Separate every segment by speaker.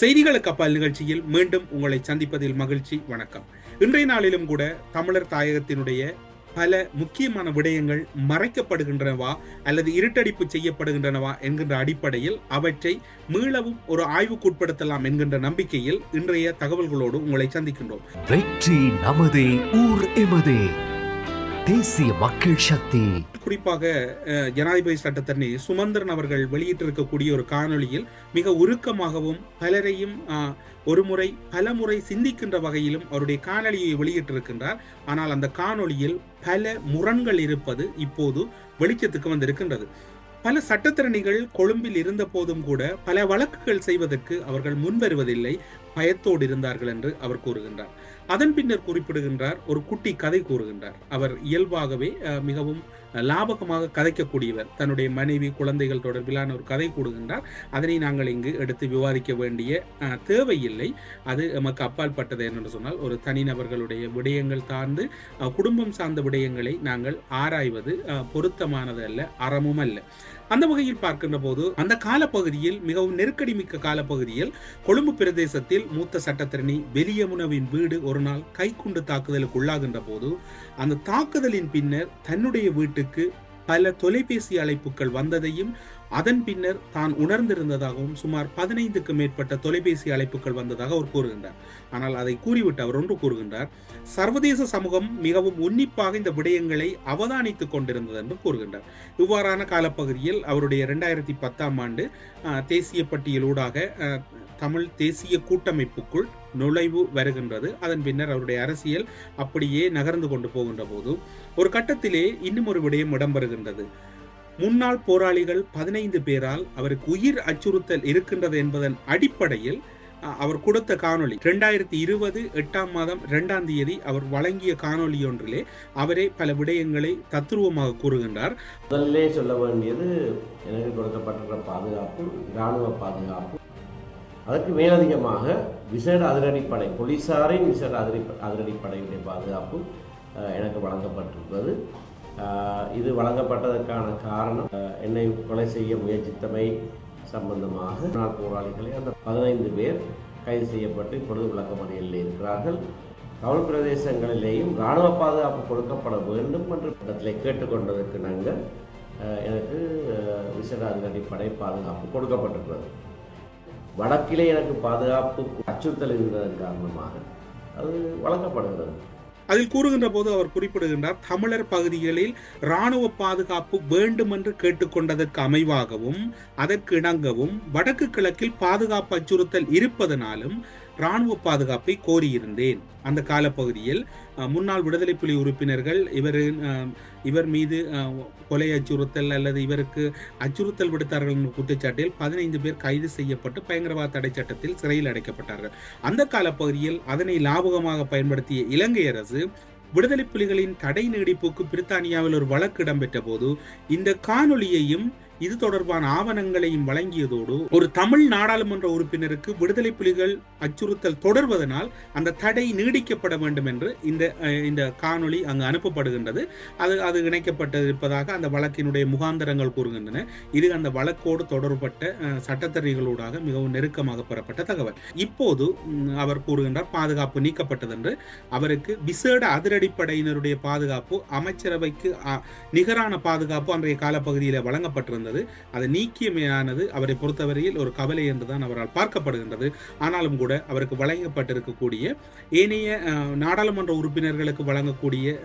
Speaker 1: செய்திகளுக்கு அப்பால் நிகழ்ச்சியில் மீண்டும் உங்களை சந்திப்பதில் மகிழ்ச்சி வணக்கம். இன்றைய நாளிலும் கூட தமிழர் தாயகத்தினுடைய பல முக்கியமான விடயங்கள் மறைக்கப்படுகின்றனவா அல்லது இருட்டடிப்பு செய்யப்படுகின்றனவா என்கின்ற அடிப்படையில் அவற்றை மீளவும் ஒரு ஆய்வுக்குட்படுத்தலாம் என்கின்ற நம்பிக்கையில் இன்றைய தகவல்களோடு உங்களை சந்திக்கின்றோம்.
Speaker 2: வெற்றி நமதே ஊர் எமதே. தேசிய மக்கள் சக்தி.
Speaker 1: குறிப்பாக ஜனாதிபதி சட்டத்தரணி சுமந்திரன் அவர்கள் வெளியிட்டிருக்கக்கூடிய ஒரு காணொளியில் மிக உருக்கமாகவும் பலரையும் அஹ், ஒருமுறை பலமுறை சிந்திக்கின்ற வகையிலும் அவருடைய காணொளியை வெளியிட்டிருக்கின்றார். ஆனால் அந்த காணொளியில் பல முரண்கள் இருப்பது இப்போது வெளிச்சத்துக்கு வந்திருக்கின்றது. பல சட்டத்திறனிகள் கொழும்பில் இருந்த போதும் கூட பல வழக்குகள் செய்வதற்கு அவர்கள் முன்வருவதில்லை. பயத்தோடு இருந்தார்கள் என்று அவர் கூறுகின்றார். அதன் பின்னர் குறிப்பிடுகின்றார் ஒரு குட்டி கதை கூறுகின்றார். அவர் இயல்பாகவே மிகவும் லாபகமாக கதைக்கக்கூடியவர். தன்னுடைய மனைவி குழந்தைகள் தொடர்பிலான ஒரு கதை கூடுகின்றார் அதனை நாங்கள் இங்கு எடுத்து விவாதிக்க வேண்டிய தேவை தேவையில்லை. அது எமக்கு அப்பால் பட்டது என்று சொன்னால் ஒரு தனிநபர்களுடைய விடயங்கள் சார்ந்து குடும்பம் சார்ந்த விடயங்களை நாங்கள் ஆராய்வது பொருத்தமானது அல்ல அறமும் அல்ல. அந்த வகையில் பார்க்கின்ற போது அந்த காலப்பகுதியில் மிகவும் நெருக்கடி மிக்க காலப்பகுதியில் கொழும்பு பிரதேசத்தில் மூத்த சட்டத்திரணி வெளியமுனவின் வீடு ஒரு நாள் கைக்குண்டு தாக்குதலுக்கு உள்ளாகின்ற போது அந்த தாக்குதலின் பின்னர் தன்னுடைய வீட்டுக்கு பல தொலைபேசி அழைப்புகள் வந்ததையும் அதன் பின்னர் தான் உணர்ந்திருந்ததாகவும் சுமார் பதினைந்துக்கு மேற்பட்ட தொலைபேசி அழைப்புகள் வந்ததாக அவர் கூறுகின்றார். ஆனால் அதை கூறிவிட்டு அவர் ஒன்று கூறுகின்றார் சர்வதேச சமூகம் மிகவும் உன்னிப்பாக இந்த விடயங்களை அவதானித்துக் கொண்டிருந்தது என்று கூறுகின்றார். இவ்வாறான காலப்பகுதியில் அவருடைய இரண்டாயிரத்தி பத்தாம் ஆண்டு அஹ், தேசிய பட்டியலூடாக தமிழ் தேசிய கூட்டமைப்புக்குள் நுழைவு வருகின்றது. அதன் பின்னர் அவருடைய அரசியல் அப்படியே நகர்ந்து கொண்டு போகின்ற போது ஒரு கட்டத்திலே இன்னும் ஒரு விடயம் இடம்பெறுகின்றது. முன்னாள் போராளிகள் பதினைந்து பேரால் அவருக்கு உயிர் அச்சுறுத்தல் இருக்கின்றது என்பதன் அடிப்படையில் அவர் கொடுத்த காணொளி. ரெண்டாயிரத்தி இருபது எட்டாம் மாதம் இரண்டாம் தேதி அவர் வழங்கிய காணொளி ஒன்றிலே அவரே பல விடயங்களை தத்துருவமாக கூறுகின்றார்.
Speaker 3: முதல்லே சொல்ல வேண்டியது எனக்கு கொடுக்கப்பட்டிருக்கிற பாதுகாப்பு இராணுவ பாதுகாப்பு. அதற்கு மேலதிகமாக விசேட அதிரடிப்படை போலீசாரின் விசேட அதிரடி அதிரடிப்படையுடைய பாதுகாப்பு அஹ், எனக்கு வழங்கப்பட்டிருக்கிறது. இது வழங்கப்பட்டதற்கான காரணம் என்னை கொலை செய்ய முயற்சித்தமை சம்பந்தமாக நாள் போராளிகளை அந்த பதினைந்து பேர் கைது செய்யப்பட்டு இப்பொழுது விளக்கமறியலில் இருக்கிறார்கள். தமிழ் பிரதேசங்களிலேயும் இராணுவ பாதுகாப்பு கொடுக்கப்பட வேண்டும் என்று இடத்திலே கேட்டுக்கொண்டதற்கு நாங்கள் அஹ், எனக்கு விசேட விசேட படை பாதுகாப்பு கொடுக்கப்பட்டிருக்கிறது. வடக்கிலே எனக்கு பாதுகாப்பு அச்சுறுத்தல் இருந்ததன் காரணமாக அது வழங்கப்படுகிறது.
Speaker 1: அதில் கூறுகின்ற போது அவர் குறிப்பிடுகின்றார் தமிழர் பகுதிகளில் இராணுவ பாதுகாப்பு வேண்டும் என்று கேட்டுக்கொண்டதற்கு அமைவாகவும் அதற்கு இணங்கவும் வடக்கு கிழக்கில் பாதுகாப்பு அச்சுறுத்தல் இருப்பதனாலும் இராணுவ பாதுகாப்பை கோரியிருந்தேன். அந்த காலப்பகுதியில் முன்னாள் விடுதலை புலி உறுப்பினர்கள் இவர் இவர் மீது கொலை அச்சுறுத்தல் அல்லது இவருக்கு அச்சுறுத்தல் விடுத்தார்கள் என்ற குற்றச்சாட்டில் பதினைந்து பேர் கைது செய்யப்பட்டு பயங்கரவாத தடை சட்டத்தில் சிறையில் அடைக்கப்பட்டார்கள். அந்த காலப்பகுதியில் அதனை லாபகமாக பயன்படுத்திய இலங்கை அரசு விடுதலை புலிகளின் தடை நீடிப்புக்கு பிரித்தானியாவில் ஒரு வழக்கு இடம்பெற்ற போது இந்த காணொளியையும் இது தொடர்பான ஆவணங்களையும் வழங்கியதோடு ஒரு தமிழ் நாடாளுமன்ற உறுப்பினருக்கு விடுதலை புலிகள் அச்சுறுத்தல் தொடர்வதனால் அந்த தடை நீடிக்கப்பட வேண்டும் என்று இந்த இந்த காணொளி அங்கு அனுப்பப்படுகின்றது. அது அது இணைக்கப்பட்டிருப்பதாக அந்த வழக்கினுடைய முகாந்தரங்கள் கூறுகின்றன. இது அந்த வழக்கோடு தொடர்பட்ட அஹ், சட்டத்தறிகளூடாக மிகவும் நெருக்கமாக பெறப்பட்ட தகவல். இப்போது அவர் கூறுகின்றார் பாதுகாப்பு நீக்கப்பட்டது என்று அவருக்கு விசேட அதிரடிப்படையினருடைய பாதுகாப்பு அமைச்சரவைக்கு அ, நிகரான பாதுகாப்பு அன்றைய காலப்பகுதியில் வழங்கப்பட்டிருந்தது. அது நீக்கியமையானது அவரை பொறுத்தவரையில் ஒரு கவலை என்றுதான் அவரால் பார்க்கப்படுகின்றது. ஆனாலும் கூட அவருக்கு வழங்கப்பட்டிருக்கக்கூடிய ஏனைய நாடாளுமன்ற உறுப்பினர்களுக்கு வழங்கக்கூடிய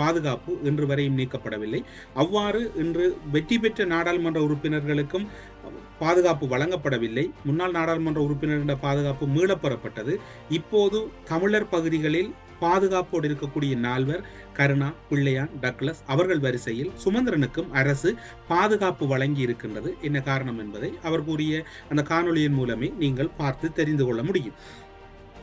Speaker 1: பாதுகாப்பு இன்று வரையும் நீக்கப்படவில்லை. அவ்வாறு இன்று வெற்றி பெற்ற நாடாளுமன்ற உறுப்பினர்களுக்கும் பாதுகாப்பு வழங்கப்படவில்லை. முன்னாள் நாடாளுமன்ற உறுப்பினர்களின் பாதுகாப்பு மீளப்பெறப்பட்டது இப்போது தமிழர் பகுதிகளில் பாதுகாப்போடு இருக்கக்கூடிய நால்வர் கருணா பிள்ளையான் டக்ளஸ் அவர்கள் வரிசையில் சுமந்திரனுக்கும் அரசு பாதுகாப்பு வழங்கி இருக்கின்றது. என்ன காரணம் என்பதை அவர் கூறிய அந்த காணொளியின் மூலமே நீங்கள் பார்த்து தெரிந்து கொள்ள முடியும்.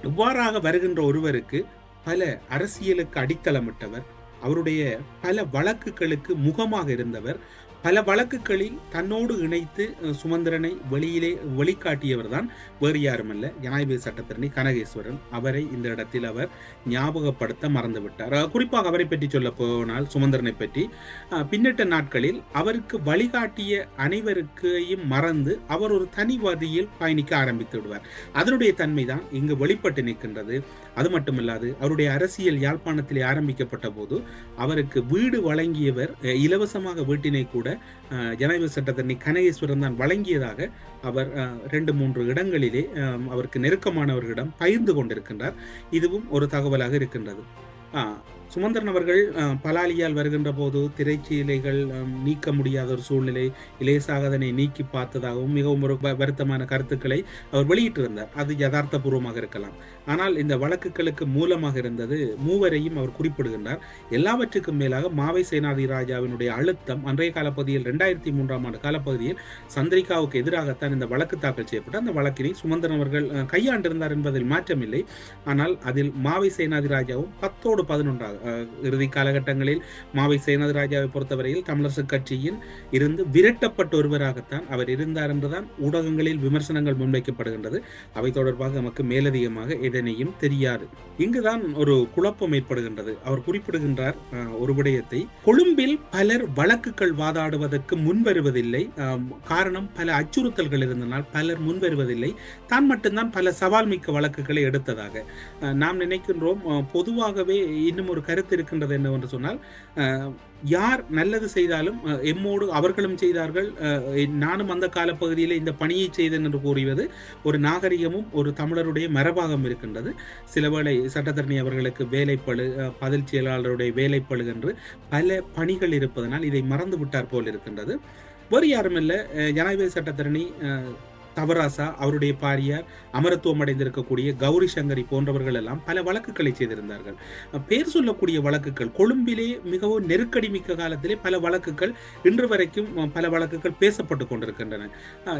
Speaker 1: இவ்வாறாக வருகின்ற ஒருவருக்கு பல அரசியலுக்கு அடித்தளமிட்டவர் அவருடைய பல வழக்குகளுக்கு முகமாக இருந்தவர் பல வழக்குகளில் தன்னோடு இணைத்து சுமந்திரனை வெளியிலே வெளிக்காட்டியவர் தான் வேறு யாருமல்ல. ஜனாதிபதி சட்டத்தரணி கனகேஸ்வரன். அவரை இந்த இடத்தில் அவர் ஞாபகப்படுத்த மறந்துவிட்டார். குறிப்பாக அவரை பற்றி சொல்ல போனால் சுமந்திரனை பற்றி பின்னிட்ட நாட்களில் அவருக்கு வழிகாட்டிய அனைவருக்கையும் மறந்து அவர் ஒரு தனி வதியில் பயணிக்க ஆரம்பித்து விடுவார். அதனுடைய தன்மைதான் இங்கு வெளிப்பட்டு நிற்கின்றது. அது மட்டுமல்லாது அவருடைய அரசியல் யாழ்ப்பாணத்திலே ஆரம்பிக்கப்பட்ட போது அவருக்கு வீடு வழங்கியவர் இலவசமாக வீட்டினை கூட ஜனநாயக சட்டத்தரணி கனகேஸ்வரன் தான் வழங்கியதாக அவர் ரெண்டு மூன்று இடங்களிலே அவருக்கு நெருக்கமானவர்களிடம் பகிர்ந்து கொண்டிருக்கின்றார். இதுவும் ஒரு தகவலாக இருக்கின்றது. சுமந்திரன் அவர்கள் அஹ், பலாலியால் வருகின்ற போது திரைச்சீலைகள் நீக்க முடியாத ஒரு சூழ்நிலை இலேசாக அதனை நீக்கி பார்த்ததாகவும் மிகவும் ஒரு வருத்தமான கருத்துக்களை அவர் வெளியிட்டிருந்தார். அது யதார்த்தபூர்வமாக இருக்கலாம். ஆனால் இந்த வழக்குகளுக்கு மூலமாக இருந்தது மூவரையும் அவர் குறிப்பிடுகின்றார். எல்லாவற்றுக்கும் மேலாக மாவை சேனாதி ராஜாவினுடைய அழுத்தம் அன்றைய காலப்பகுதியில் ரெண்டாயிரத்தி மூன்றாம் ஆண்டு காலப்பகுதியில் சந்திரிகாவுக்கு எதிராகத்தான் இந்த வழக்கு தாக்கல் செய்யப்பட்டு அந்த வழக்கினை சுமந்திரன் அவர்கள் கையாண்டிருந்தார் என்பதில் மாற்றமில்லை. ஆனால் அதில் மாவை சேனாதி ராஜாவும் பத்தோடு பதினொன்றாக இறுதி காலகட்டங்களில் மாவை சேனாதி ராஜாவை பொறுத்தவரையில் தமிழரசு கட்சியில் இருந்து விரட்டப்பட்ட ஒருவராகத்தான் அவர் இருந்தார் என்றுதான் ஊடகங்களில் விமர்சனங்கள் முன்வைக்கப்படுகின்றது. அவை தொடர்பாக நமக்கு மேலதிகமாக எதனையும் தெரியாது. இங்குதான் ஒரு குழப்பம் ஏற்படுகின்றது. அவர் குறிப்பிடுகின்றார் ஒரு விடயத்தை. கொழும்பில் பலர் வழக்குகள் வாதாடுவதற்கு முன்வருவதில்லை. காரணம் பல அச்சுறுத்தல்கள் இருந்தனால் பலர் முன்வருவதில்லை. தான் மட்டும்தான் பல சவால் மிக்க வழக்குகளை எடுத்ததாக. நாம் நினைக்கின்றோம் பொதுவாகவே இன்னும் ஒரு கருத்து இருக்கின்றது என்னவென்று சொன்னால் யார் நல்லது செய்தாலும் எம்மோடு அவர்களும் செய்தார்கள். நானும் அந்த காலப்பகுதியில் இந்த பணியை செய்தேன் என்று கூறியது ஒரு நாகரிகமும் ஒரு தமிழருடைய மரபாகம் இருக்கின்றது. சிலவேளை சட்டத்தரணி அவர்களுக்கு வேலைப்பழு பதில் செயலாளருடைய வேலைப்பழு என்று பல பணிகள் இருப்பதனால் இதை மறந்து விட்டார் போல் இருக்கின்றது. வேறு யாரும் இல்லை ஜனாதிபதி சட்டத்தரணி தவராசா அவருடைய பாரியார் அமரத்துவம் அடைந்திருக்கக்கூடிய கௌரி சங்கரி போன்றவர்கள் எல்லாம் பல வழக்குகளை செய்திருந்தார்கள். அஹ், பேர் சொல்லக்கூடிய வழக்குகள் கொழும்பிலே மிகவும் நெருக்கடி மிக்க காலத்திலே பல வழக்குகள் இன்று வரைக்கும் பல வழக்குகள் பேசப்பட்டு கொண்டிருக்கின்றன.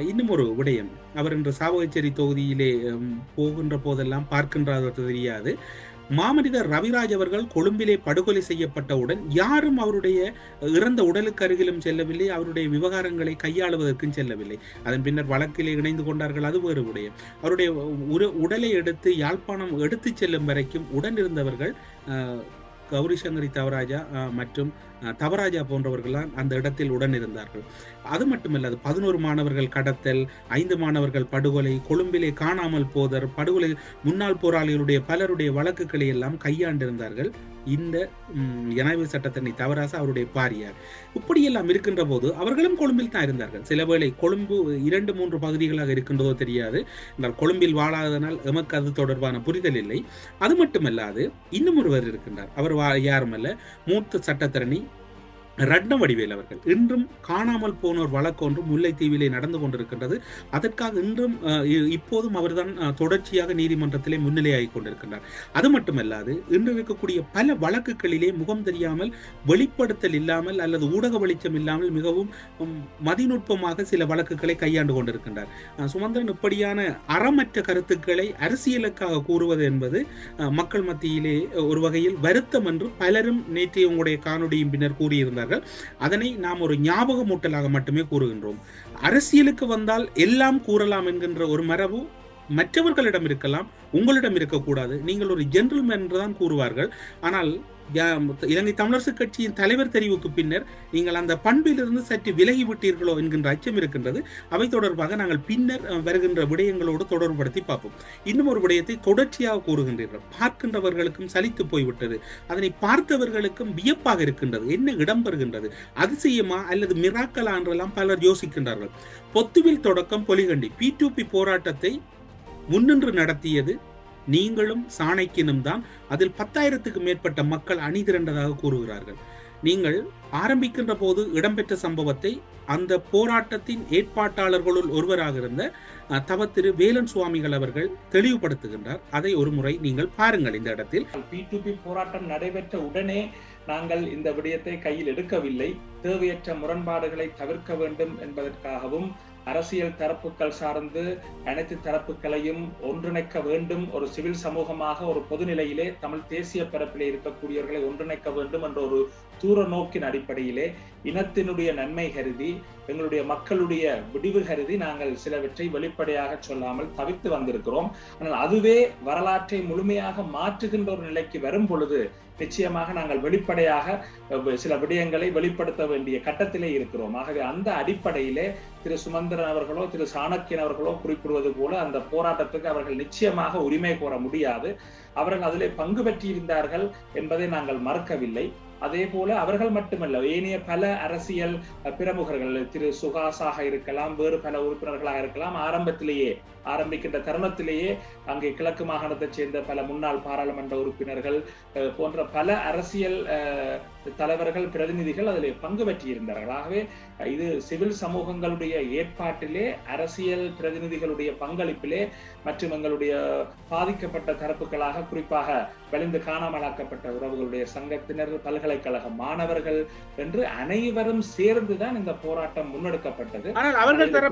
Speaker 1: இன்னும் ஒரு விடயம். அவர் இன்று சாவகச்சேரி தொகுதியிலே போகின்ற போதெல்லாம் பார்க்கின்றார் தெரியாது. மாமனிதர் ரவிராஜ் அவர்கள் கொழும்பிலே படுகொலை செய்யப்பட்டவுடன் யாரும் அவருடைய இறந்த உடலுக்கு அருகிலும் செல்லவில்லை அவருடைய விவகாரங்களை கையாளுவதற்கும் செல்லவில்லை. அதன் பின்னர் வழக்கிலே இணைந்து கொண்டார்கள் அது வேறு விடயம். அவருடைய உரு- உடலை எடுத்து யாழ்ப்பாணம் எடுத்துச் செல்லும் வரைக்கும் உடன் இருந்தவர்கள் கௌரி சங்கரி தவராஜா மற்றும் தவராஜா போன்றவர்கள்லாம் அந்த இடத்தில் உடன் இருந்தார்கள் அது மட்டுமல்லாது பதினோரு மாணவர்கள் கடத்தல் ஐந்து மாணவர்கள் படுகொலை கொழும்பிலே காணாமல் போதர் படுகொலை முன்னாள் போராளிகளுடைய பலருடைய வழக்குகளை எல்லாம் கையாண்டிருந்தார்கள். இந்த ம், ஜனாதிபதி தவறாச அவருடைய பாரியார். இப்படியெல்லாம் இருக்கின்ற போது அவர்களும் கொழும்பில் தான் இருந்தார்கள். சில வேளை கொழும்பு இரண்டு மூன்று பகுதிகளாக இருக்கின்றதோ தெரியாது. என்றால் கொழும்பில் வாழாததனால் எமக்கு அது தொடர்பான புரிதல் இல்லை. அது மட்டுமல்லாது இன்னும் ஒருவர் இருக்கின்றார். அவர் வா- யாருமல்ல மூத்த சட்டத்தரணி ரட்ன வடிவேல் அவர்கள். இன்றும் காணாமல் போனோர் வழக்கு ஒன்றும் முல்லைத்தீவிலே நடந்து கொண்டிருக்கின்றது. அதற்காக இன்றும் இப்போதும் அவர்தான் தொடர்ச்சியாக நீதிமன்றத்திலே முன்னிலையாகி கொண்டிருக்கின்றார். அது மட்டுமல்லாது இன்று இருக்கக்கூடிய பல வழக்குகளிலே முகம் தெரியாமல் வெளிப்படுத்தல் இல்லாமல் அல்லது ஊடக வெளிச்சம் இல்லாமல் மிகவும் மதிநுட்பமாக சில வழக்குகளை கையாண்டு கொண்டிருக்கின்றார். சுமந்திரன் இப்படியான அறமற்ற கருத்துக்களை அரசியலுக்காக கூறுவது என்பது மக்கள் மத்தியிலே ஒரு வகையில் வருத்தம் என்று பலரும் நேற்றைய உங்களுடைய காணொலியின் பின்னர் கூறியிருந்தார் கூறியிருந்தார்கள் அதனை நாம் ஒரு ஞாபகமூட்டலாக மட்டுமே கூறுகின்றோம். அரசியலுக்கு வந்தால் எல்லாம் கூறலாம் என்கின்ற ஒரு மரபு மற்றவர்களிடம் இருக்கலாம் உங்களிடம் இருக்கக்கூடாது. நீங்கள் ஒரு ஜென்டில்மேன் என்றுதான் கூறுவார்கள். ஆனால் இலங்கை தமிழரசு கட்சியின் தலைவர் தெரிவுக்கு பின்னர் நீங்கள் அந்த பண்பிலிருந்து சற்று விலகி விட்டீர்களோ என்கின்ற அச்சம் இருக்கின்றது. அவை தொடர்பாக நாங்கள் பின்னர் வருகின்ற விடயங்களோடு தொடர்புபடுத்தி பார்ப்போம். இன்னும் ஒரு விடயத்தை தொடர்ச்சியாக கூறுகின்றீர்கள். பார்க்கின்றவர்களுக்கும் சலித்து போய்விட்டது. அதனை பார்த்தவர்களுக்கும் வியப்பாக இருக்கின்றது. என்ன இடம் பெறுகின்றது? அதிசயமா அல்லது மிராக்கலா என்றெல்லாம் பலர் யோசிக்கின்றார்கள். பொத்துவில் தொடக்கம் பொலிகண்டி. பி டு பி போராட்டத்தை முன்னின்று நடத்தியது நீங்களும் சாணைக்கினும் தான். அதில் பத்தாயிரத்துக்கு மேற்பட்ட மக்கள் அணிதிரண்டதாக கூறுகிறார்கள். நீங்கள் ஆரம்பிக்கின்ற போது இடம்பெற்ற சம்பவத்தை அந்த போராட்டத்தின் ஏற்பாட்டாளர்களுள் ஒருவராக இருந்த தவ திரு வேலன் சுவாமிகள் அவர்கள் தெளிவுபடுத்துகின்றார். அதை ஒரு முறை நீங்கள் பாருங்கள் இந்த இடத்தில்.
Speaker 4: பி டு பி போராட்டம் நடைபெற்ற உடனே நாங்கள் இந்த விடயத்தை கையில் எடுக்கவில்லை. தேவையற்ற முரண்பாடுகளை தவிர்க்க வேண்டும் என்பதற்காகவும் அரசியல் தரப்புகள் சார்ந்து அனைத்து தரப்புகளையும் ஒன்றிணைக்க வேண்டும். ஒரு சிவில் சமூகமாக ஒரு பொதுநிலையிலே தமிழ் தேசிய பரப்பிலே இருக்கக்கூடியவர்களை ஒன்றிணைக்க வேண்டும் என்ற ஒரு தூர நோக்கின் அடிப்படையிலே இனத்தினுடைய நன்மை கருதி எங்களுடைய மக்களுடைய விடிவு கருதி நாங்கள் சிலவற்றை வெளிப்படையாக சொல்லாமல் தவிர்த்து வந்திருக்கிறோம். ஆனால் அதுவே வரலாற்றை முழுமையாக மாற்றுகின்ற ஒரு நிலைக்கு வரும் பொழுது நிச்சயமாக நாங்கள் வெளிப்படையாக சில விடயங்களை வெளிப்படுத்த வேண்டிய கட்டத்திலே இருக்கிறோம். ஆகவே அந்த அடிப்படையிலே திரு சுமந்திரன் அவர்களோ திரு சாணக்கியன் அவர்களோ குறிப்பிடுவது போல அந்த போராட்டத்துக்கு அவர்கள் நிச்சயமாக உரிமை கோர முடியாது. அவர்கள் அதிலே பங்கு பெற்றிருந்தார்கள் என்பதை நாங்கள் மறக்கவில்லை. அதே போல அவர்கள் மட்டுமல்ல ஏனைய பல அரசியல் பிரமுகர்கள் திரு சுகாசாக இருக்கலாம் வேறு பல உறுப்பினர்களாக இருக்கலாம் ஆரம்பத்திலேயே ஆரம்பிக்கின்ற தருணத்திலேயே அங்கே கிழக்கு மாகாணத்தைச் சேர்ந்த பல முன்னாள் பாராளுமன்ற உறுப்பினர்கள் போன்ற பல அரசியல் அஹ், தலைவர்கள் பிரதிநிதிகள் அதில் பங்கு பெற்றிருந்தார்கள். ஆகவே இது சிவில் சமூகங்களுடைய ஏற்பாட்டிலே அரசியல் பிரதிநிதிகளுடைய பங்களிப்பிலே மற்றும் எங்களுடைய பாதிக்கப்பட்ட தரப்புகளாக குறிப்பாக வலிந்து காணாமலாக்கப்பட்ட உறவுகளுடைய சங்கத்தினர் பல்கலைக்கழக மாணவர்கள் என்று அனைவரும் சேர்ந்துதான் இந்த போராட்டம் முன்னெடுக்கப்பட்டது.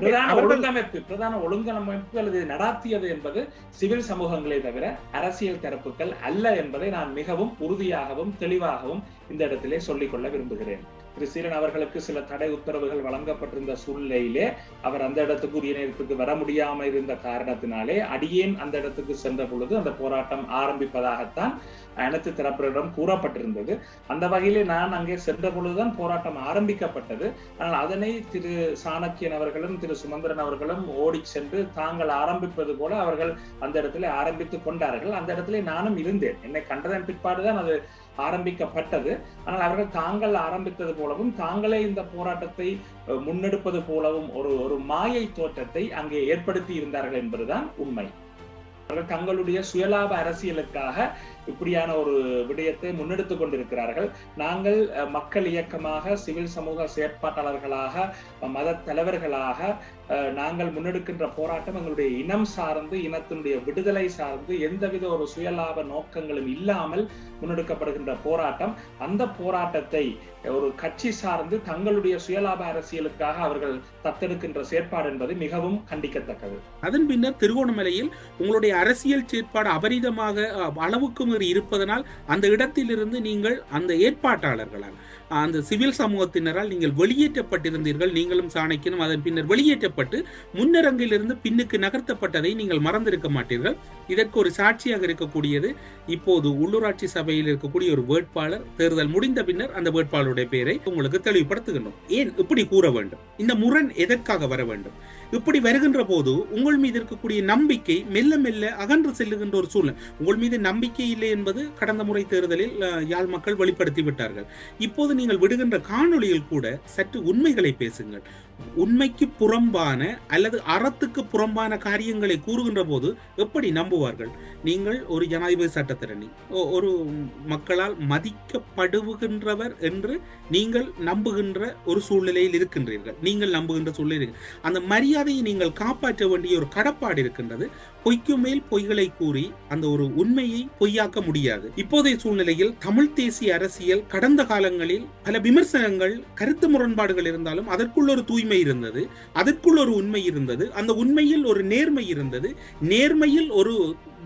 Speaker 4: பிரதான ஒழுங்கமைப்பு பிரதான ஒழுங்கமைப்புகள் இது நடாத்தியது என்பது சிவில் சமூகங்களே தவிர அரசியல் தரப்புகள் அல்ல என்பதை நான் மிகவும் உறுதியாகவும் தெளிவாகவும் இந்த இடத்திலே சொல்லிக்கொள்ள விரும்புகிறேன். திரு சீரன் அவர்களுக்கு சில தடை உத்தரவுகள் வழங்கப்பட்டிருந்த சூழ்நிலையிலே அவர் அந்த இடத்துக்கு உரிய நேரத்துக்கு வர முடியாமல் இருந்த காரணத்தினாலே அடியேன் அந்த இடத்துக்கு சென்ற பொழுது அந்த போராட்டம் ஆரம்பிப்பதாகத்தான் அனைத்து தரப்பினரிடம் கூறப்பட்டிருந்தது. அந்த வகையிலே நான் அங்கே சென்ற பொழுதுதான் போராட்டம் ஆரம்பிக்கப்பட்டது. ஆனால் அதனை திரு சாணக்கியன் அவர்களும் திரு சுமந்திரன் அவர்களும் ஓடி சென்று தாங்கள் ஆரம்பிப்பது போல அவர்கள் அந்த இடத்துல ஆரம்பித்துக் கொண்டார்கள். அந்த இடத்துல நானும் இருந்தேன். என்னை கண்டதன் பிற்பாடுதான் அது ஆரம்பிக்கப்பட்டது. ஆனால் அவர்கள் தாங்கள் ஆரம்பித்தது போலவும் தாங்களே இந்த போராட்டத்தை முன்னெடுப்பது போலவும் ஒரு ஒரு மாயை தோற்றத்தை அங்கே ஏற்படுத்தி இருந்தார்கள் என்பதுதான் உண்மை. அவர்கள் தங்களுடைய சுயலாப அரசியலுக்காக இப்படியான ஒரு விடயத்தை முன்னெடுத்துக் கொண்டிருக்கிறார்கள். நாங்கள் மக்கள் இயக்கமாக சிவில் சமூக செயற்பாட்டாளர்களாக மத தலைவர்களாக நாங்கள் முன்னெடுக்கின்ற போராட்டம் எங்களுடைய இனம் சார்ந்து இனத்தினுடைய விடுதலை சார்ந்து எந்தவித ஒரு சுயலாப நோக்கங்களும் இல்லாமல் முன்னெடுக்கப்படுகின்ற போராட்டம். அந்த போராட்டத்தை ஒரு கட்சி சார்ந்து தங்களுடைய சுயலாப அரசியலுக்காக அவர்கள் தத்தெடுக்கின்ற செயற்பாடு என்பது மிகவும் கண்டிக்கத்தக்கது.
Speaker 1: அதன் பின்னர் திருகோணமலையில் உங்களுடைய அரசியல் செயற்பாடு அபரிதமாக அளவுக்கு மீறி இருப்பதனால் அந்த இடத்திலிருந்து நீங்கள் அந்த ஏற்பாட்டாளர்களால் அந்த சிவில் சமூகத்தினரால் நீங்கள் வெளியேற்றப்பட்டிருந்தீர்கள் நீங்களும் சாணக்கியனும் அதன் பின்னர் வெளியேற்றப்பட்டு முன்னரங்கிலிருந்து பின்னுக்கு நகர்த்தப்பட்டதை நீங்கள் மறந்திருக்க மாட்டீர்கள். இதற்கு ஒரு சாட்சியாக இருக்கக்கூடியது இப்போது உள்ளூராட்சி சபையில் இருக்கக்கூடிய ஒரு வேட்பாளர் தேர்தல் முடிந்த பின்னர் அந்த வேட்பாளருடைய பெயரை உங்களுக்கு தெளிவுபடுத்துகின்றோம். ஏன் இப்படி கூற வேண்டும்? இந்த முரண் எதற்காக வர வேண்டும்? இப்படி வருகின்ற போது உங்கள் மீது இருக்கக்கூடிய நம்பிக்கை மெல்ல மெல்ல அகன்று செல்லுகின்ற ஒரு சூழ்நிலை. உங்கள் மீது நம்பிக்கை இல்லை என்பது கடந்த முறை தேர்தலில் யாழ் மக்கள் வெளிப்படுத்தி விட்டார்கள். இப்போது நீங்கள் விடுகின்ற காணொளியில் கூட சற்று உண்மைகளை பேசுங்கள். உண்மைக்கு புறம்பான அல்லது அறத்துக்கு புறம்பான காரியங்களை கூறுகின்ற போது எப்படி நம்புவார்கள்? நீங்கள் ஒரு ஜனாதிபதி சட்டத்திரணி. ஒரு மக்களால் மதிக்கப்படுகின்றவர் என்று நீங்கள் நம்புகின்ற ஒரு சூழ்நிலையில் இருக்கின்றீர்கள். நீங்கள் நம்புகின்ற சூழ்நிலை அந்த மரியாதையை நீங்கள் காப்பாற்ற வேண்டிய ஒரு கடப்பாடு இருக்கின்றது. பொய்க்கு மேல் பொய்களை கூறி அந்த ஒரு உண்மையை பொய்யாக்க முடியாது. இப்போதைய சூழ்நிலையில் தமிழ் தேசிய அரசியல் கடந்த காலங்களில் பல விமர்சனங்கள் கருத்து முரண்பாடுகள் இருந்தாலும் அதற்குள்ள ஒரு தூய் தூய்மை இருந்தது அதற்குள் ஒரு உண்மை இருந்தது அந்த உண்மையில் ஒரு நேர்மை இருந்தது நேர்மையில் ஒரு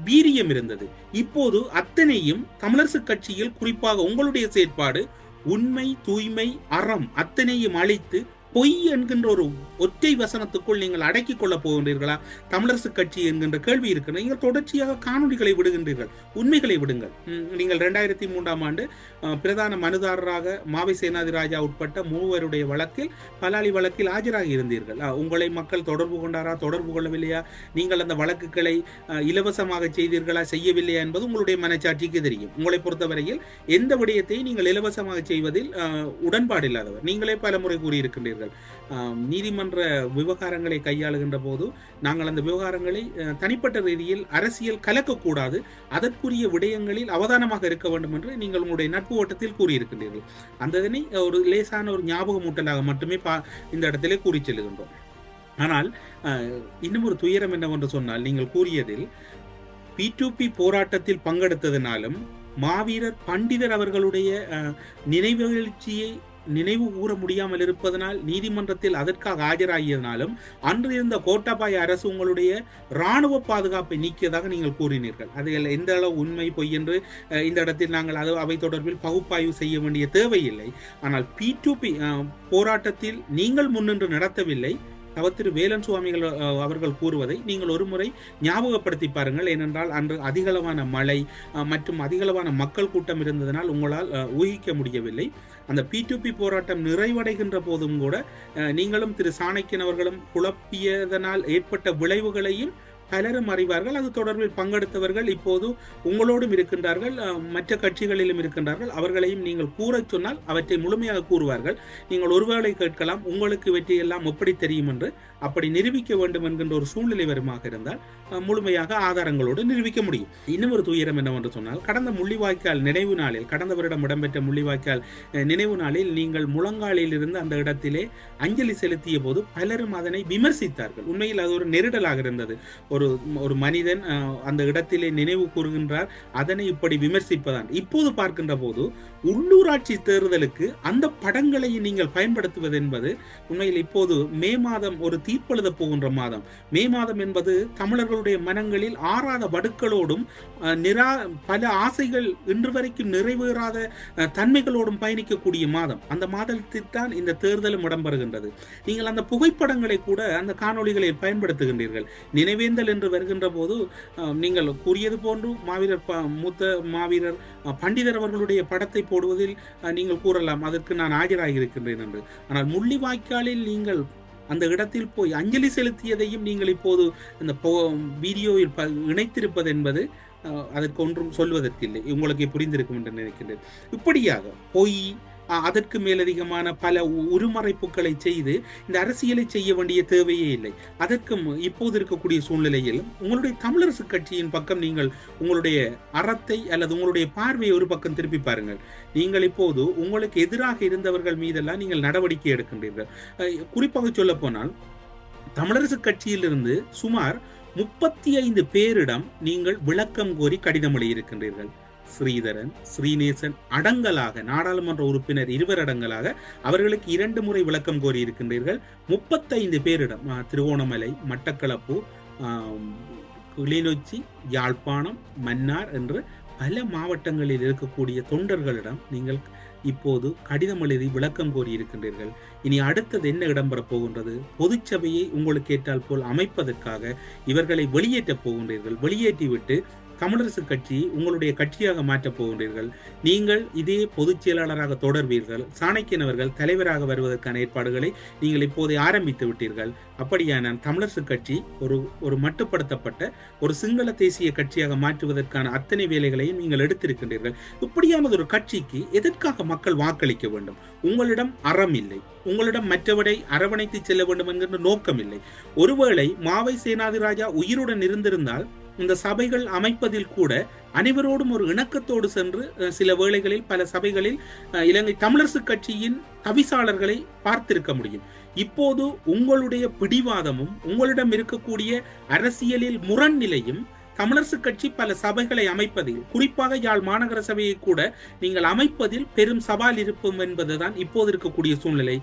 Speaker 1: வீரியம் இருந்தது. இப்போது அத்தனையும் தமிழரசு கட்சியில் குறிப்பாக உங்களுடைய செயற்பாடு உண்மை தூய்மை அறம் அத்தனையும் அழைத்து பொய் என்கின்ற ஒரு ஒற்றை வசனத்துக்குள் நீங்கள் அடக்கிக் கொள்ளப் போகின்றீர்களா? தமிழரசு கட்சி என்கின்ற கேள்வி இருக்கு. நீங்கள் தொடர்ச்சியாக காணொளிகளை விடுகின்றீர்கள். உண்மைகளை விடுங்கள். நீங்கள் ரெண்டாயிரத்தி மூன்றாம் ஆண்டு பிரதான மனுதாரராக மாவை சேனாதி ராஜா உட்பட்ட மூவருடைய வழக்கில் பலாலி வழக்கில் ஆஜராகி இருந்தீர்கள். உங்களை மக்கள் தொடர்பு கொண்டாரா தொடர்பு கொள்ளவில்லையா? நீங்கள் அந்த வழக்குகளை இலவசமாக செய்தீர்களா செய்யவில்லையா என்பது உங்களுடைய மனச்சாட்சிக்கு தெரியும். உங்களை பொறுத்தவரையில் எந்த விடயத்தையும் நீங்கள் இலவசமாக செய்வதில் உடன்பாடு இல்லாதவர். நீங்களே பல முறை கூறியிருக்கின்றீர்கள். அஹ், நீதிமன்ற விவகாரங்களை கையாளுகின்ற போது நாங்கள் அந்த விவகாரங்களை தனிப்பட்ட ரீதியில் அரசியல் கலக்கக்கூடாது. அதற்குரிய விடயங்களில் அவதானமாக இருக்க வேண்டும் என்று நீங்கள் உங்களுடைய நட்பு ஓட்டத்தில் கூறியிருக்கின்றீர்கள். அந்த இதனை ஒரு லேசான ஒரு ஞாபகமூட்டலாக மட்டுமே பா இந்த இடத்திலே கூறி செல்லுகின்றோம் ஆனால் அஹ், இன்னும் ஒரு துயரம் என்னவென்று சொன்னால் நீங்கள் கூறியதில் பி டு பி போராட்டத்தில் பங்கெடுத்ததினாலும் மாவீரர் பண்டிதர் அவர்களுடைய அஹ், நினைவெழுச்சியை நினைவு கூற முடியாமல் இருப்பதனால் நீதிமன்றத்தில் அதற்காக ஆஜராகியதனாலும் அன்று இருந்த கோட்டாபாய அரசு உங்களுடைய இராணுவ பாதுகாப்பை நீக்கியதாக நீங்கள் கூறினீர்கள். அது எந்த அளவு உண்மை பொய் என்று இந்த இடத்தில் நாங்கள் அது அவை தொடர்பில் பகுப்பாய்வு செய்ய வேண்டிய தேவையில்லை. ஆனால் பி டு பி போராட்டத்தில் நீங்கள் முன்னின்று நடத்தவில்லை. தவ திரு வேலன் சுவாமிகள் அவர்கள் கூறுவதை நீங்கள் ஒரு முறை ஞாபகப்படுத்தி பாருங்கள். ஏனென்றால் அன்று அதிகளவான மழை மற்றும் அதிகளவான மக்கள் கூட்டம் இருந்ததனால் உங்களால் ஊகிக்க முடியவில்லை. அந்த பி டு பி போராட்டம் நிறைவடைகின்ற போதும் கூட நீங்களும் திரு சாணக்கியன் அவர்களும் குழப்பியதனால் ஏற்பட்ட விளைவுகளையும் பலரும் அறிவார்கள் அது தொடர்பில் பங்கெடுத்தவர்கள் இப்போது உங்களோடும் இருக்கின்றார்கள் அஹ், மற்ற கட்சிகளிலும் இருக்கின்றார்கள். அவர்களையும் நீங்கள் கூறச் சொன்னால் அவற்றை முழுமையாக கூறுவார்கள். நீங்கள் ஒருவேளை கேட்கலாம் உங்களுக்கு இவற்றையெல்லாம் எப்படி தெரியும் என்று. அப்படி நிரூபிக்க வேண்டும் என்கின்ற ஒரு சூழ்நிலை வருமாக இருந்தால் முழுமையாக ஆதாரங்களோடு நிரூபிக்க முடியும். இன்னும் ஒரு துயரம் என்னவென்று சொன்னால் கடந்த முள்ளிவாய்க்கால் நினைவு நாளில் கடந்த வருடம் இடம்பெற்ற முள்ளிவாய்க்கால் நினைவு நாளில் நீங்கள் முழங்காலில் இருந்து அந்த இடத்திலே அஞ்சலி செலுத்திய போது பலரும் அதனை விமர்சித்தார்கள். உண்மையில் அது ஒரு நெருடலாக இருந்தது. ஒரு ஒரு மனிதன் அந்த இடத்திலே நினைவு கூறுகின்றார் அதனை இப்படி விமர்சிப்பதான். இப்போது பார்க்கின்ற போது உள்ளூராட்சி தேர்தலுக்கு அந்த படங்களை நீங்கள் பயன்படுத்துவது என்பது உண்மையில் இப்போது மே மாதம் ஒரு தீர்ப்பெழுத போகின்ற மாதம். மே மாதம் என்பது தமிழர்களுடைய மனங்களில் ஆறாத வடுக்களோடும் நிரா பல ஆசைகள் இன்று வரைக்கும் நிறைவேறாத தன்மைகளோடும் பயணிக்கக்கூடிய மாதம். அந்த மாதத்தில் தான் இந்த தேர்தலும் இடம்பெறுகின்றது. நீங்கள் அந்த புகைப்படங்களை கூட அந்த காணொளிகளில் பயன்படுத்துகின்றீர்கள். நினைவேந்தல் என்று வருகின்ற போது நீங்கள் கூறியது போன்று மாவீரர் ப- மூத்த மாவீரர் பண்டிதர் அவர்களுடைய படத்தை போடுவதில் நீங்கள் கூறலாம் அதற்கு நான் ஆஜராகியிருக்கின்றேன் என்று. ஆனால் முள்ளிவாய்க்காலில் நீங்கள் அந்த இடத்தில் போய் அஞ்சலி செலுத்தியதையும் நீங்கள் இப்போது இந்த போ- வீடியோவில் இணைத்திருப்பது என்பது அதற்கு ஒன்றும் சொல்வதற்கில்லை. உங்களுக்கு புரிந்திருக்கும் என்று நினைக்கின்றேன். இப்படியாக பொய் அதற்கு மேலதிகமான பல உ- உருமறைப்புகளை செய்து இந்த அரசியலை செய்ய வேண்டிய தேவையே இல்லை. அதற்கும் இப்போது இருக்கக்கூடிய சூழ்நிலையில் உங்களுடைய தமிழரசு கட்சியின் பக்கம் நீங்கள் உங்களுடைய அறத்தை அல்லது உங்களுடைய பார்வையை ஒரு பக்கம் திருப்பி பாருங்கள். நீங்கள் இப்போது உங்களுக்கு எதிராக இருந்தவர்கள் மீதெல்லாம் நீங்கள் நடவடிக்கை எடுக்கின்றீர்கள். குறிப்பாக சொல்ல போனால் தமிழரசு கட்சியிலிருந்து சுமார் முப்பத்தி ஐந்து பேரிடம் நீங்கள் விளக்கம் கோரி கடிதம் எழுதியிருக்கின்றீர்கள். ஸ்ரீதரன் ஸ்ரீநேசன் அடங்கலாக நாடாளுமன்ற உறுப்பினர் இருவர் அடங்கலாக அவர்களுக்கு இரண்டு முறை விளக்கம் கோரி இருக்கின்றீர்கள் முப்பத்தைந்து பேரிடம் திருகோணமலை மட்டக்களப்பு கிளிநொச்சி யாழ்ப்பாணம் மன்னார் என்று பல மாவட்டங்களில் இருக்கக்கூடிய தொண்டர்களிடம் நீங்கள் இப்போது கடிதம் எழுதி விளக்கம் கோரி இருக்கின்றீர்கள் இனி அடுத்தது என்ன இடம்பெறப் போகின்றது? பொதுச்சபையை உங்களுக்கு ஏற்றால் போல் அமைப்பதற்காக இவர்களை வெளியேற்றப் போகின்றீர்கள். வெளியேற்றிவிட்டு தமிழரசு கட்சி உங்களுடைய கட்சியாக மாற்றப் போகின்றீர்கள். நீங்கள் இதே பொதுச் செயலாளராக தொடர்வீர்கள். சாணக்கியன் அவர்கள் தலைவராக வருவதற்கான ஏற்பாடுகளை நீங்கள் இப்போதை ஆரம்பித்து விட்டீர்கள். அப்படியான தமிழரசு கட்சி ஒரு ஒரு மட்டுப்படுத்தப்பட்ட ஒரு சிங்கள தேசிய கட்சியாக மாற்றுவதற்கான அத்தனை வேலைகளையும் நீங்கள் எடுத்திருக்கின்றீர்கள். இப்படியானது ஒரு கட்சிக்கு எதற்காக மக்கள் வாக்களிக்க வேண்டும்? உங்களிடம் அறம் இல்லை. உங்களிடம் மற்றவரை அரவணைத்து செல்ல வேண்டும் என்கின்ற நோக்கம் இல்லை. ஒருவேளை மாவை சேனாதிராஜா உயிருடன் இருந்திருந்தால் இந்த சபைகள் அமைப்பதில் கூட அனைவரோடும் ஒரு இணக்கத்தோடு சென்று சில வேளைகளில் பல சபைகளில் இலங்கை தமிழரசு கட்சியின் தவிசாளர்களை பார்த்திருக்க முடியும். இப்போது உங்களுடைய பிடிவாதமும் உங்களிடம் இருக்கக்கூடிய அரசியலில் முரண்நிலையும் தமிழரசு கட்சி பல சபைகளை அமைப்பதில் குறிப்பாக யாழ் மாநகர சபையை கூட நீங்கள் அமைப்பதில் பெரும் சவால் இருக்கும் என்பதுதான் இப்போது இருக்கக்கூடிய சூழ்நிலை.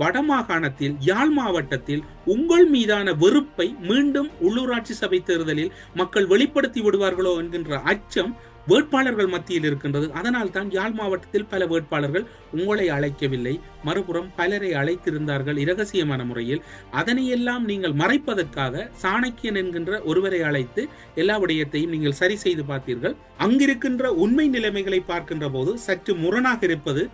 Speaker 1: வடமாகாணத்தில் யாழ் மாவட்டத்தில் உங்கள் மீதான வெறுப்பை மீண்டும் உள்ளூராட்சி சபை தேர்தலில் மக்கள் வெளிப்படுத்தி விடுவார்களோ என்கின்ற அச்சம் வேட்பாளர்கள் மத்தியில் இருக்கின்றது. அதனால் தான் யாழ் மாவட்டத்தில் பல வேட்பாளர்கள் உங்களை அழைக்கவில்லை. மறுபுறம் பலரை அழைத்திருந்தார்கள் இரகசியமான முறையில். அதனையெல்லாம் நீங்கள் மறைப்பதற்காக சாணக்கியன் என்கின்ற ஒருவரை அழைத்து எல்லா விடயத்தையும் நீங்கள் சரி செய்து பார்த்தீர்கள். அங்கிருக்கின்ற உண்மை நிலைமைகளை பார்க்கின்ற போது சற்று முரணாக இருப்பது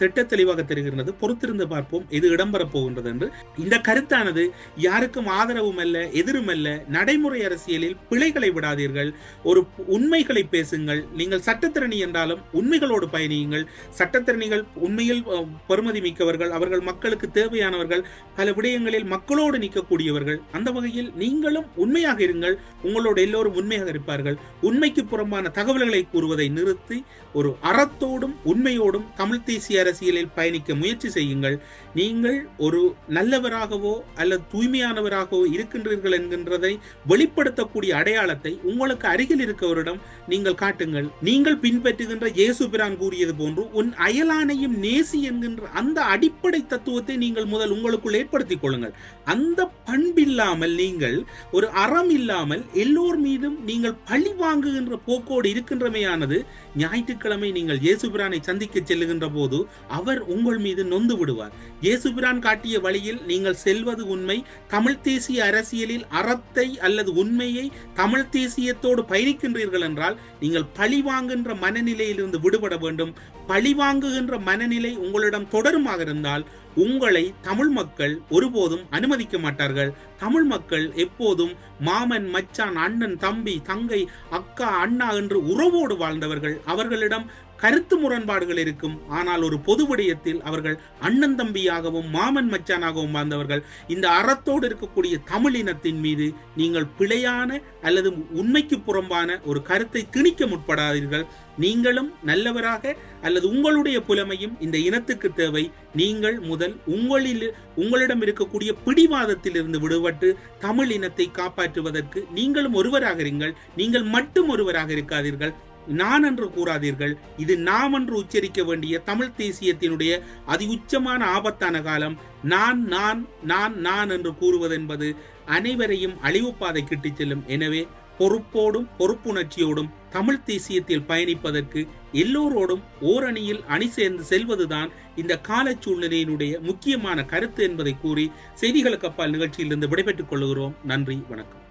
Speaker 1: திட்ட தெளிவாக தெரிகிறது பொறுத்திருந்து பார்ப்போம் இது இடம்பெறப் போகின்றது என்று. இந்த கருத்தானது யாருக்கும் ஆதரவும் அல்ல எதிரும் அல்ல. நடைமுறை அரசியலில் பிழைகளை விடாதீர்கள். ஒரு உண்மைகளை பேசுங்கள். நீங்கள் சட்டத்திறணி என்றாலும் உண்மைகளோடு பயணியுங்கள். சட்டத்திறனிகள் உண்மையில் பெருமதி மிக்கவர்கள் அவர்கள் மக்களுக்கு தேவையானவர்கள் பல விடயங்களில் மக்களோடு நிற்கக்கூடியவர்கள். அந்த வகையில் நீங்களும் உண்மையாக இருங்கள். உங்களோடு எல்லோரும் உண்மையாக இருப்பார்கள். உண்மைக்கு புறம்பான தகவல்களை கூறுவதை நிறுத்தி ஒரு அறத்தோடும் உண்மையோடும் தமிழ் தேசிய அரசியலில் பயணிக்க முயற்சி செய்யுங்கள். நீங்கள் ஒரு நல்லவராகவோ அல்லது தூய்மையானவராகவோ இருக்கின்றீர்கள் என்கின்றதை வெளிப்படுத்தக்கூடிய அடையாளத்தை உங்களுக்கு அருகில் இருக்கவரிடம் நீங்கள் காட்டு காட்டுங்கள். நீங்கள் பின்பற்றுகின்ற இயேசு பிரான் கூறியது போன்று உன் அயலானையும் நேசி என்கின்ற அந்த அடிப்படை தத்துவத்தை நீங்கள் முதல் உங்களுக்குள் ஏற்படுத்திக் கொள்ளுங்கள். அந்த பண்பில்லாமல் நீங்கள் ஒரு அறம் இல்லாமல் எல்லோர் மீதும் நீங்கள் பழி வாங்குகின்ற போக்கோடு இருக்கின்றமையானது ஞாயிற்றுக்கிழமை நீங்கள் இயேசு பிரானை சந்திக்க செல்லுகின்ற போது அவர் உங்கள் மீது நொந்து விடுவார். இயேசுபிரான் காட்டிய வழியில் நீங்கள் செல்வது உண்மை. தமிழ் தேசிய அரசியலில் அறத்தை அல்லது உண்மையை தமிழ் தேசியத்தோடு பயணிக்கின்றீர்கள் என்றால் நீங்கள் பழிவாங்குகின்ற மனநிலையிலிருந்து விடுபட வேண்டும். பழி வாங்குகின்ற மனநிலை உங்களிடம் தொடருமாக இருந்தால் உங்களை தமிழ் மக்கள் ஒருபோதும் அனுமதிக்க மாட்டார்கள். தமிழ் மக்கள் எப்போதும் மாமன் மச்சான் அண்ணன் தம்பி தங்கை அக்கா அண்ணா என்று உறவோடு வாழ்ந்தவர்கள். அவர்களிடம் கருத்து முரண்பாடுகள் இருக்கும். ஆனால் ஒரு பொது விடயத்தில் அவர்கள் அண்ணன் தம்பியாகவும் மாமன் மச்சானாகவும் வாழ்ந்தவர்கள் இந்த அறத்தோடு இருக்கக்கூடிய தமிழ் இனத்தின் மீது நீங்கள் பிழையான அல்லது உண்மைக்கு புறம்பான ஒரு கருத்தை திணிக்க முற்படாதீர்கள். நீங்களும் நல்லவராக அல்லது உங்களுடைய புலமையும் இந்த இனத்துக்கு தேவை. நீங்கள் முதல் உங்களில் உங்களிடம் இருக்கக்கூடிய பிடிவாதத்தில் இருந்து விடுபட்டு தமிழ் இனத்தை காப்பாற்றுவதற்கு நீங்களும் ஒருவராக இருங்கள். நீங்கள் மட்டும் ஒருவராக இருக்காதீர்கள். நான் என்று கூறாதீர்கள். இது நாம் என்று உச்சரிக்க வேண்டிய தமிழ் தேசியத்தினுடைய அதி உச்சமான ஆபத்தான காலம். நான் நான் நான் நான் என்று கூறுவதென்பது அனைவரையும் அழிவு பாதை கிட்டிச் செல்லும். எனவே பொறுப்போடும் பொறுப்புணர்ச்சியோடும் தமிழ் தேசியத்தில் பயணிப்பதற்கு எல்லோரோடும் ஓரணியில் அணி சேர்ந்து செல்வதுதான் இந்த கால சூழ்நிலையினுடைய முக்கியமான கருத்து என்பதை கூறி செய்திகளுக்கு அப்பால் நிகழ்ச்சியிலிருந்து விடைபெற்றுக் கொள்கிறோம் நன்றி வணக்கம்.